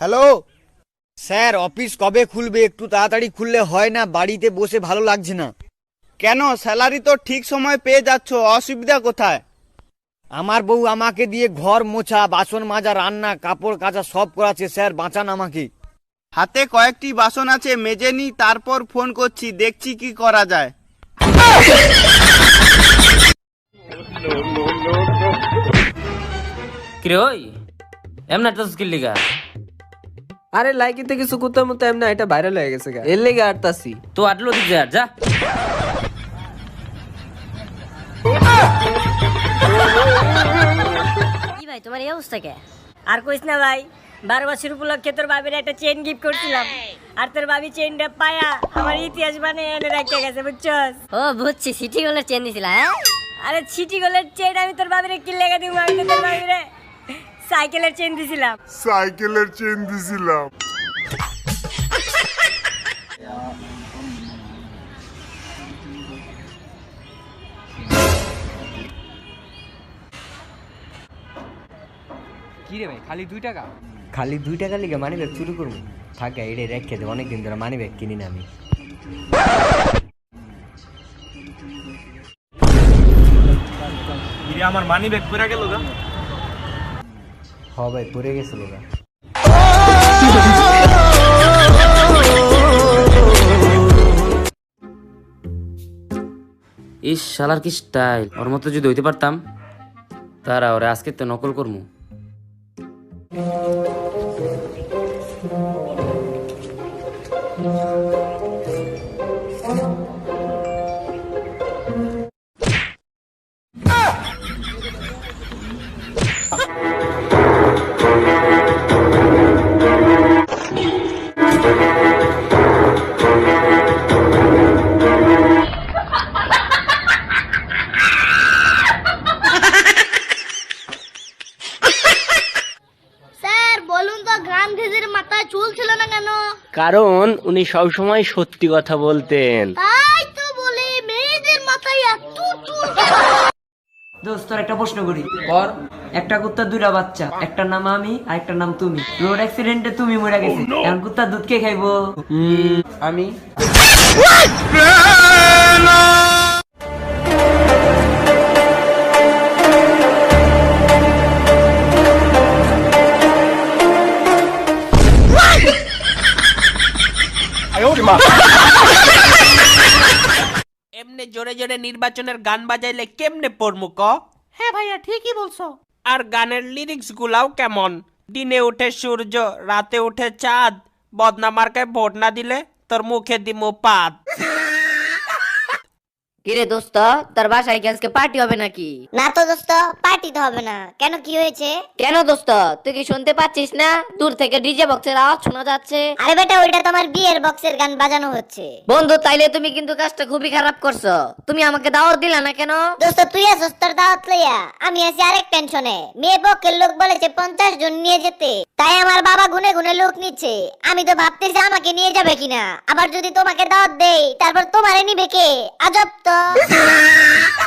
Hello? Sir, office কবে খুলবে? একটু তাড়াতাড়ি খুললে হয় না, বাড়িতে বসে ভালো লাগছে না। কেন? স্যালারি তো ঠিক সময় পেয়ে যাচ্ছ, অসুবিধা কোথায়? আমার বউ আমাকে দিয়ে ঘর মোছা, বাসন মাজা, রান্না, কাপড় কাচা সব করাচ্ছে, স্যার, বাঁচান আমাকে। হাতে কয়েকটি বাসন আছে, মেজে নি, তারপর ফোন করছি, দেখছি কি করা যায়। এমন স্কিল লিগা। আরে লাইকিতে কিছু কুত্তার মতো এমনি এটা ভাইরাল হয়ে গেছে গা। এর লেগে আটতাছি তো আটলো দিক যা যা। কি ভাই তোমার এই অবস্থা কে? আর কইস না ভাই বারো বছর উপলক্ষে তোর বাবির একটা চেন গিফট করছিলাম। আর তোর বাবি চেনটা পায়া আমার ইতিহাস মানে এনে রেখে গেছে বুঝছস? ও বুঝছি সিটি গোলের চেন দিছিলা হ্যাঁ? আরে সিটি গোলের চেন আমি তোর বাবিরে কি লেগে দিব আমি তোর বাবিরে। সাইকেলের চেন দিছিলাম। সাইকেলের চেন দিছিলাম। কি রে ভাই খালি দুই টাকা? খালি দুই টাকা লিগে মানি ব্যাগ চুরি করব। থাকে এটা রেখে দে অনেকদিন ধরে মানি ব্যাগ কিনি না আমি। আমার মানি ব্যাগ করে গেল গা। ভাই পড়ে গেছিল ইস, শালার কি স্টাইল ওর মতো যদি হইতে পারতাম, তারা ওরে আজকে তো নকল করমু। স্যার মাথায় চুল ছিল না কেন? কারণ উনি সবসময় সত্যি কথা বলতেন। তাই তো বলি মেয়েদের মাথায় এত চুল দোস্ত একটা প্রশ্ন করি। কর একটা কুত্তার দুইটা বাচ্চা। একটার নাম আমি আর একটার নাম তুমি। রোড অ্যাক্সিডেন্টে তুমি মরে গেছে। এখন কুত্তার দুধ কে খাইবো? আমি। এমনি জোরে জোরে নির্বাচনের গান বাজাইলে কেমনে পড়মু ক? হ্যাঁ ভাইয়া ঠিকই বলছো। আর গানের লিরিক্স গুলাও কেমন? দিনে উঠে সূর্য রাতে উঠে চাঁদ বদনা মার্কায় ভোট না দিলে তোর মুখে দিমু পাত। কিরে দোস্ত তোর বাসায় কি আজকে পার্টি হবে নাকি? না তো দোস্ত পার্টি তো হবে না। কেন কি হয়েছে? কেন দোস্ত তুই কি শুনতে পাচ্ছিস না? দূর থেকে ডিজে বক্সের আওয়াজ শোনা যাচ্ছে। আরে বেটা ওইটা তোমার বিয়ের বক্সের গান বাজানো হচ্ছে। বন্ধু তাইলে তুমি কিন্তু কাজটা খুবই খারাপ করছ। তুমি আমাকে দাওয়াত দিলা না কেন? দোস্ত তুই আসস তোর দাওয়াত লইয়া। আমি আছি আরেক টেনশনে মেয়ে পক্ষের লোক বলেছে পঞ্চাশ জন নিয়ে যেতে। তাই আমার বাবা গুনে গুনে লোক নিচ্ছে। আমি তো ভাবতেছি আমাকে নিয়ে যাবে কিনা। আবার যদি তোমাকে দাওয়াত দেই তারপর তোমারে নিবে কে? আজব তো। 啊